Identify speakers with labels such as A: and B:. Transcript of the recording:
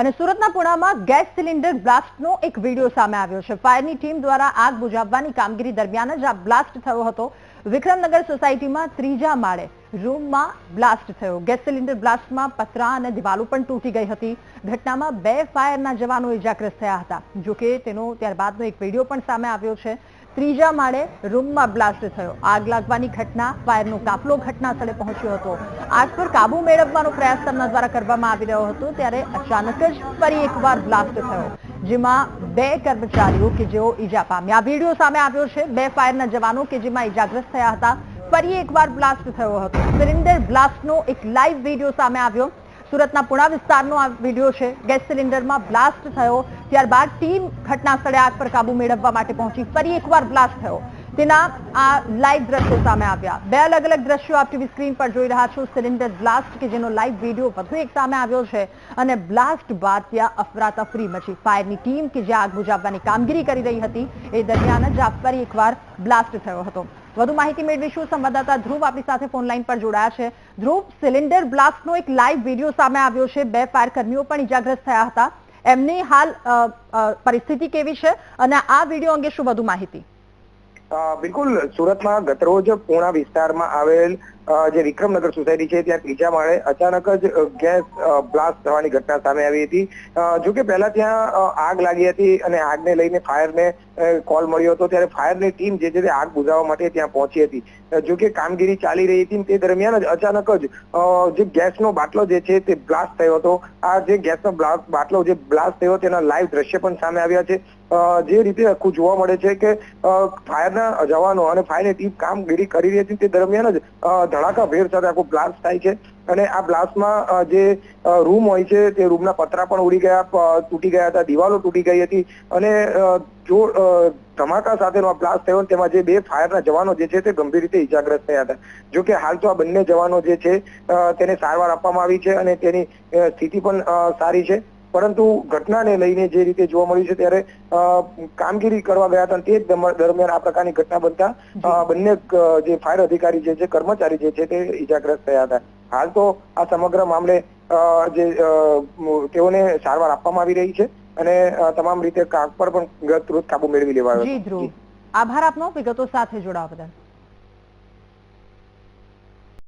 A: અને સુરતના પુણામાં gas cylinder બ્લાસ્ટનો એક વીડિયો સામે આવ્યો છે. ફાયરની ટીમ દ્વારા આગ બુઝાવવાની કામગીરી દરમિયાન જ આ બ્લાસ્ટ થયો હતો. વિક્રમનગર સોસાયટીમાં ત્રીજા માળે રૂમમાં બ્લાસ્ટ થયો. ગેસ સિલિન્ડર બ્લાસ્ટમાં પતરા અને દિવાલો પણ તૂટી ગઈ હતી. ઘટનામાં બે ફાયરના જવાનો ઇજાગ્રસ્ત થયા હતા. જોકે તેનો ત્યારબાદનો એક વીડિયો પણ સામે આવ્યો છે. ત્રીજા માળે રૂમમાં બ્લાસ્ટ થયો. આગ લાગવાની ઘટના, ફાયરનો કાફલો ઘટના પહોંચ્યો હતો. આગ પર કાબુ મેળવવાનો પ્રયાસ તેમના દ્વારા કરવામાં આવી રહ્યો હતો, ત્યારે અચાનક જ ફરી એકવાર બ્લાસ્ટ થયો, જેમાં બે કર્મચારીઓ કે જેઓ ઈજા પામ્યા વીડિયો સામે આવ્યો છે, બે ફાયરના જવાનો કે જેમાં ઈજાગ્રસ્ત થયા હતા, ફરી એકવાર બ્લાસ્ટ થયો હતો. સિલિન્ડર બ્લાસ્ટનો એક લાઈવ વીડિયો સામે આવ્યો. સુરતના પુણા વિસ્તારનો આ વીડિયો છે, ગેસ સિલિન્ડરમાં બ્લાસ્ટ થયો ત્યારબાદ ટીમ ઘટના આગ પર કાબુ મેળવવા માટે પહોંચી ફરી એકવાર બ્લાસ્ટ થયો. તેના આ લાઈવ દ્રશ્યો સામે આવ્યા. બે અલગ અલગ દ્રશ્યો આપ ટીવી સ્ક્રીન પર જોઈ રહ્યા છો. સિલિન્ડર બ્લાસ્ટ કે જેનો લાઈવ વીડિયો વધુ એક સામે આવ્યો છે અને બ્લાસ્ટ બાદ ત્યાં અફરાતફરી મચી. ફાયરની ટીમ કે જે આગ બુઝાવવાની કામગીરી કરી રહી હતી, એ દરમિયાન જ આ ફરી એકવાર બ્લાસ્ટ થયો હતો. વધુ માહિતી મેળવીશું. સંવાદદાતા ધ્રુવ આપણી સાથે ફોન લાઈન પર જોડાયા છે. ધ્રુવ, સિલિન્ડર બ્લાસ્ટનો એક લાઈવ વીડિયો સામે આવ્યો છે. બે ફાયર કર્મીઓ પણ ઇજાગ્રસ્ત થયા હતા. એમની હાલ પરિસ્થિતિ કેવી છે અને આ વીડિયો અંગે શું વધુ માહિતી?
B: બિલકુલ. સુરતમાં ગતરોજ પૂર્ણા વિસ્તારમાં આવેલ જે વિક્રમનગર સોસાયટી છે, ત્યાં ત્રીજા માળે અચાનક જ ગેસ બ્લાસ્ટ થવાની ઘટના સામે આવી હતી. જો કે પહેલા ત્યાં આગ લાગી હતી અને આગને લઈને ફાયરને કોલ મળ્યો હતો, ત્યારે ફાયરની ટીમ જે છે આગ બુઝાવવા માટે ત્યાં પહોંચી હતી. જો કે કામગીરી ચાલી રહી હતી તે દરમિયાન જ અચાનક જ જે ગેસનો બાટલો જે છે તે બ્લાસ્ટ થયો હતો. આ જે ગેસનો બાટલો જે બ્લાસ્ટ થયો તેના લાઈવ દ્રશ્ય પણ સામે આવ્યા છે. જે રીતે આખું જોવા મળે છે કે ફાયરના જવાનો અને ફાયરની ટીમ કામગીરી કરી રહી હતી તે દરમિયાન જ અ, ધડાકા ભેર સાથે આખો બ્લાસ્ટ થાય છે. અને આ બ્લાસ્ટમાં જે રૂમ હોય છે તે રૂમના પતરા પણ ઉડી ગયા તૂટી ગયા હતા દિવાલો તૂટી ગઈ હતી. અને જો ધમાકા સાથેનો આ બ્લાસ્ટ થયો તેમાં જે બે ફાયરના જવાનો જે છે તે ગંભીર રીતે ઇજાગ્રસ્ત થયા હતા. જો કે હાલ તો આ બંને જવાનો જે છે તેને સારવાર આપવામાં આવી છે અને તેની સ્થિતિ પણ સારી છે. પરંતુ ઘટનાને લઈને જે રીતે જોવા મળ્યું છે ત્યારે કામગીરી કરવા ગયા હતા તે જ દરમિયાન આ પ્રકારની ઘટના બનતા બંને જે ફાયર અધિકારી જે છે કર્મચારી જે છે તે ઇજાગ્રસ્ત થયા હતા. હાલ તો આ સમગ્ર મામલે જે તેઓને સારવાર આપવામાં આવી રહી છે અને તમામ રીતે કાગ પર પણ ગત કાબુ મેળવી લેવાયો
A: જી. ધ્રુવ. આભાર આપનો. વિગતો સાથે જોડાવા બદલ.